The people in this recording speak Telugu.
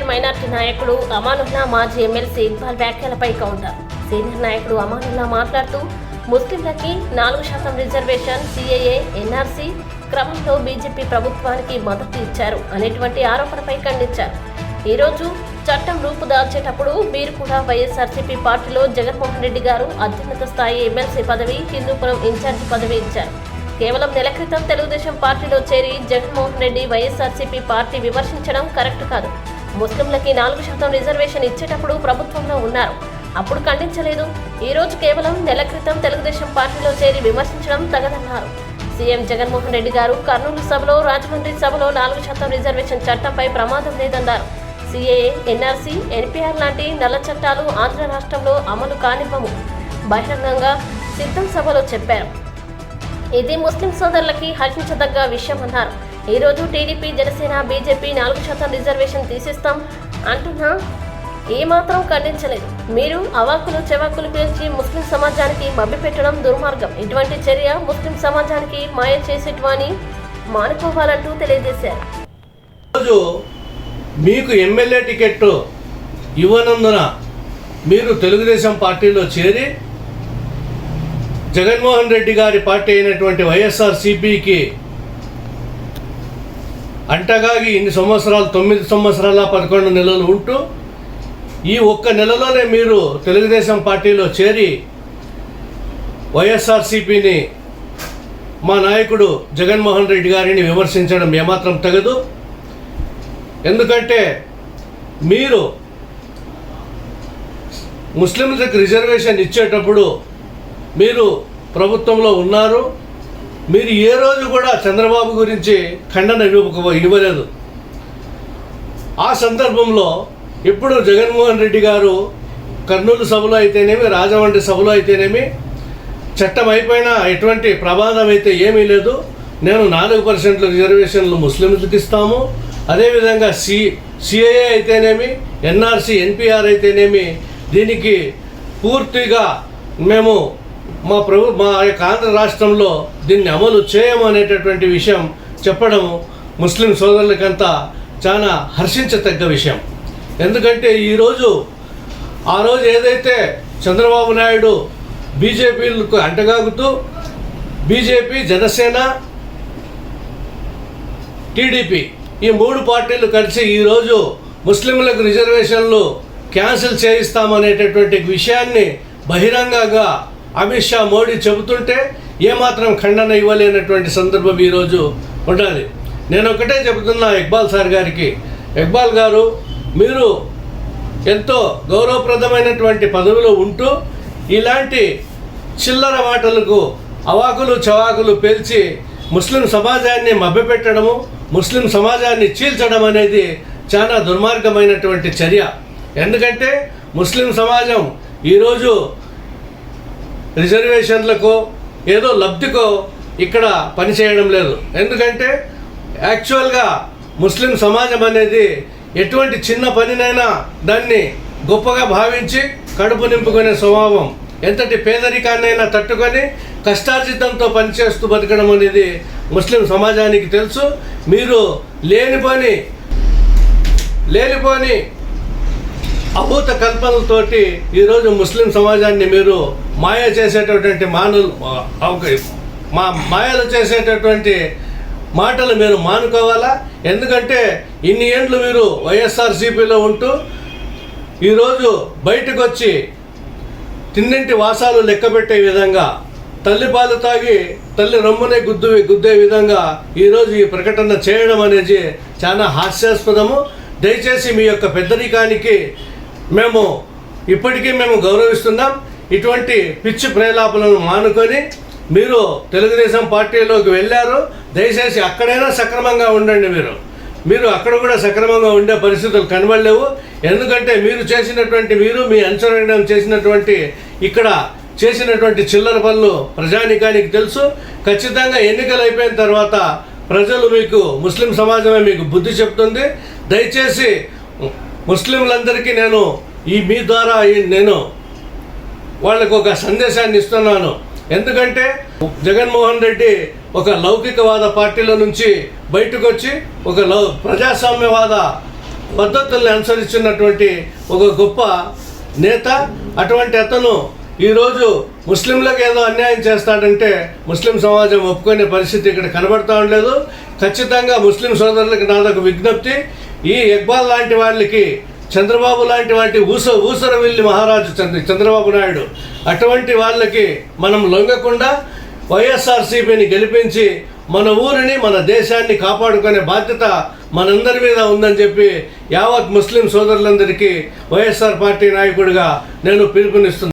మైనార్టీ నాయకుడు అమానుల్లా మాజీ ఎమ్మెల్సీ ఇక్బాల్ వ్యాఖ్యలపై కౌంటర్. సీనియర్ నాయకుడు అమానుల్లా మాట్లాడుతూ ముస్లింలకి నాలుగు శాతం రిజర్వేషన్ సిఏఏ ఎన్ఆర్సీ క్రమంలో బీజేపీ ప్రభుత్వానికి మద్దతు ఇచ్చారు అనేటువంటి ఆరోపణపై ఖండించారు. ఈరోజు చట్టం రూపుదాల్చేటప్పుడు మీరు కూడా వైఎస్ఆర్సీపీ పార్టీలో జగన్మోహన్ రెడ్డి గారు అత్యున్నత స్థాయి ఎమ్మెల్సీ పదవి హిందూపురం ఇన్ఛార్జి పదవి ఇచ్చారు. కేవలం నెల క్రితం తెలుగుదేశం పార్టీలో చేరి జగన్మోహన్ రెడ్డి వైఎస్ఆర్సీపీ పార్టీ విమర్శించడం కరెక్ట్ కాదు. ముస్లింలకి నాలుగు శాతం రిజర్వేషన్ ఇచ్చేటప్పుడు ప్రభుత్వంలో ఉన్నారు. అప్పుడు ఖండించలేదు. ఈ రోజు కేవలం నెల క్రితం తెలుగుదేశం పార్టీలో చేరి విమర్శించడం తగదన్నారు. సీఎం జగన్మోహన్ రెడ్డి గారు కర్నూలు సభలో రాజమండ్రి సభలో నాలుగు శాతం రిజర్వేషన్ చట్టంపై ప్రమాదం లేదన్నారు. సిఏఏ ఎన్ఆర్సీ ఎన్పిఆర్ లాంటి నల్ల చట్టాలు ఆంధ్ర రాష్ట్రంలో అమలు కానివ్వము బహిరంగంగా సిద్ధం సభలో చెప్పారు. ఇది ముస్లిం సోదరులకి హర్షించదగ్గ విషయం అన్నారు ఈ రోజు టీడీపీ జనసేన బీజేపీ నాలుగు శాతం రిజర్వేషన్ తీసిస్తాం అంటున్నా ఏమాత్రం ఖండించలేదు. మీరు అవాకులు చెవాకులు పేర్చి ముస్లిం సమాజానికి మభ్యపెట్టడం దుర్మార్గం. ఇటువంటి చర్య ముస్లిం సమాజానికి మాయ చేసేటువని మానుకోవాలంటూ తెలియజేశారు. రోజు మీకు ఎమ్మెల్యే టికెట్ ఇవ్వనందున మీరు తెలుగుదేశం పార్టీలో చేరి జగన్మోహన్ రెడ్డి గారి పార్టీ అయినటువంటి వైఎస్ఆర్ సిపికి అంటగాగి ఇన్ని సంవత్సరాలు తొమ్మిది సంవత్సరాల పదకొండు నెలలు ఉంటూ ఈ ఒక్క నెలలోనే మీరు తెలుగుదేశం పార్టీలో చేరి వైఎస్ఆర్సిపిని మా నాయకుడు జగన్మోహన్ రెడ్డి గారిని విమర్శించడం ఏమాత్రం తగదు. ఎందుకంటే మీరు ముస్లింలకు రిజర్వేషన్ ఇచ్చేటప్పుడు మీరు ప్రభుత్వంలో ఉన్నారు. మీరు ఏ రోజు కూడా చంద్రబాబు గురించి ఖండన ఇవ్వక ఇవ్వలేదు. ఆ సందర్భంలో ఇప్పుడు జగన్మోహన్ రెడ్డి గారు కర్నూలు సభలో అయితేనేమి రాజమండ్రి సభలో అయితేనేమి చట్టం అయిపోయినా ఎటువంటి ప్రమాదం అయితే ఏమీ లేదు. నేను నాలుగు పర్సెంట్ల రిజర్వేషన్లు ముస్లింలకు ఇస్తాము. అదేవిధంగా సి సిఏఏ అయితేనేమి ఎన్ఆర్సి ఎన్పిఆర్ అయితేనేమి దీనికి పూర్తిగా మేము మా ప్రభు మా యొక్క ఆంధ్ర రాష్ట్రంలో దీన్ని అమలు చేయమనేటటువంటి విషయం చెప్పడం ముస్లిం సోదరులకంతా చాలా హర్షించతగ్గ విషయం. ఎందుకంటే ఈరోజు ఆ రోజు ఏదైతే చంద్రబాబు నాయుడు బీజేపీలకు అంటగాగుతూ బీజేపీ జనసేన టీడీపీ ఈ మూడు పార్టీలు కలిసి ఈరోజు ముస్లింలకు రిజర్వేషన్లు క్యాన్సిల్ చేయిస్తామనేటటువంటి విషయాన్ని బహిరంగంగా అమిత్ షా మోడీ చెబుతుంటే ఏమాత్రం ఖండన ఇవ్వలేనటువంటి సందర్భం ఈరోజు ఉండాలి. నేను ఒకటే చెబుతున్నా ఇక్బాల్ సార్ గారికి. ఇక్బాల్ గారు మీరు ఎంతో గౌరవప్రదమైనటువంటి పదవిలో ఉంటూ ఇలాంటి చిల్లర మాటలకు అవాకులు చవాకులు పేల్చి ముస్లిం సమాజాన్ని మభ్యపెట్టడము ముస్లిం సమాజాన్ని చీల్చడం అనేది చాలా దుర్మార్గమైనటువంటి చర్య. ఎందుకంటే ముస్లిం సమాజం ఈరోజు రిజర్వేషన్లకు ఏదో లబ్ధికో ఇక్కడ పనిచేయడం లేదు. ఎందుకంటే యాక్చువల్గా ముస్లిం సమాజం అనేది ఎటువంటి చిన్న పనినైనా దాన్ని గొప్పగా భావించి కడుపు నింపుకునే స్వభావం ఎంతటి పేదరికాన్నైనా తట్టుకొని కష్టార్జితంతో పనిచేస్తూ బతకడం అనేది ముస్లిం సమాజానికి తెలుసు. మీరు లేనిపోని లేనిపోని అభూత కల్పనలతోటి ఈరోజు ముస్లిం సమాజాన్ని మీరు మాయ చేసేటటువంటి మానులు మా మాయలు చేసేటటువంటి మాటలు మీరు మానుకోవాలా? ఎందుకంటే ఇన్ని ఏండ్లు మీరు వైఎస్ఆర్సీపీలో ఉంటూ ఈరోజు బయటకు వచ్చి తిన్నింటి వాసాలు లెక్కబెట్టే విధంగా తల్లి పాలు తాగి తల్లి రొమ్మునే గుద్దు గుద్దే విధంగా ఈరోజు ఈ ప్రకటన చేయడం అనేది చాలా హాస్యాస్పదము. దయచేసి మీ యొక్క పెద్దరికానికి మేము ఇప్పటికీ మేము గౌరవిస్తున్నాం. ఇటువంటి పిచ్చి ప్రేలాపలను మానుకొని మీరు తెలుగుదేశం పార్టీలోకి వెళ్ళారు. దయచేసి అక్కడైనా సక్రమంగా ఉండండి మీరు. మీరు అక్కడ కూడా సక్రమంగా ఉండే పరిస్థితులు కనబడలేవు. ఎందుకంటే మీరు చేసినటువంటి మీరు మీ అంచనా చేసినటువంటి ఇక్కడ చేసినటువంటి చిల్లర పనులు ప్రజానికానికి తెలుసు. ఖచ్చితంగా ఎన్నికలు అయిపోయిన తర్వాత ప్రజలు మీకు ముస్లిం సమాజమే మీకు బుద్ధి చెప్తుంది. దయచేసి ముస్లింలందరికీ నేను ఈ మీ ద్వారా నేను వాళ్ళకు ఒక సందేశాన్ని ఇస్తున్నాను. ఎందుకంటే జగన్మోహన్ రెడ్డి ఒక లౌకికవాద పార్టీల నుంచి బయటకు వచ్చి ఒక లౌ ప్రజాస్వామ్యవాద పద్ధతుల్ని అనుసరిస్తున్నటువంటి ఒక గొప్ప నేత అటువంటి అతను ఈరోజు ముస్లింలకు ఏదో అన్యాయం చేస్తాడంటే ముస్లిం సమాజం ఒప్పుకునే పరిస్థితి ఇక్కడ కనబడతా ఉండలేదు. ఖచ్చితంగా ముస్లిం సోదరులకు నాదొక విజ్ఞప్తి. ఈ ఇక్బాల్ లాంటి వాళ్ళకి చంద్రబాబు లాంటి వాటి ఊస ఊసర మహారాజు చంద్ర చంద్రబాబు నాయుడు. అటువంటి వాళ్ళకి మనం లొంగకుండా వైఎస్ఆర్సీపీని గెలిపించి మన ఊరిని మన దేశాన్ని కాపాడుకునే బాధ్యత మనందరి మీద ఉందని చెప్పి యావత్ ముస్లిం సోదరులందరికీ వైఎస్ఆర్ పార్టీ నాయకుడిగా నేను పిలుపునిస్తున్నాను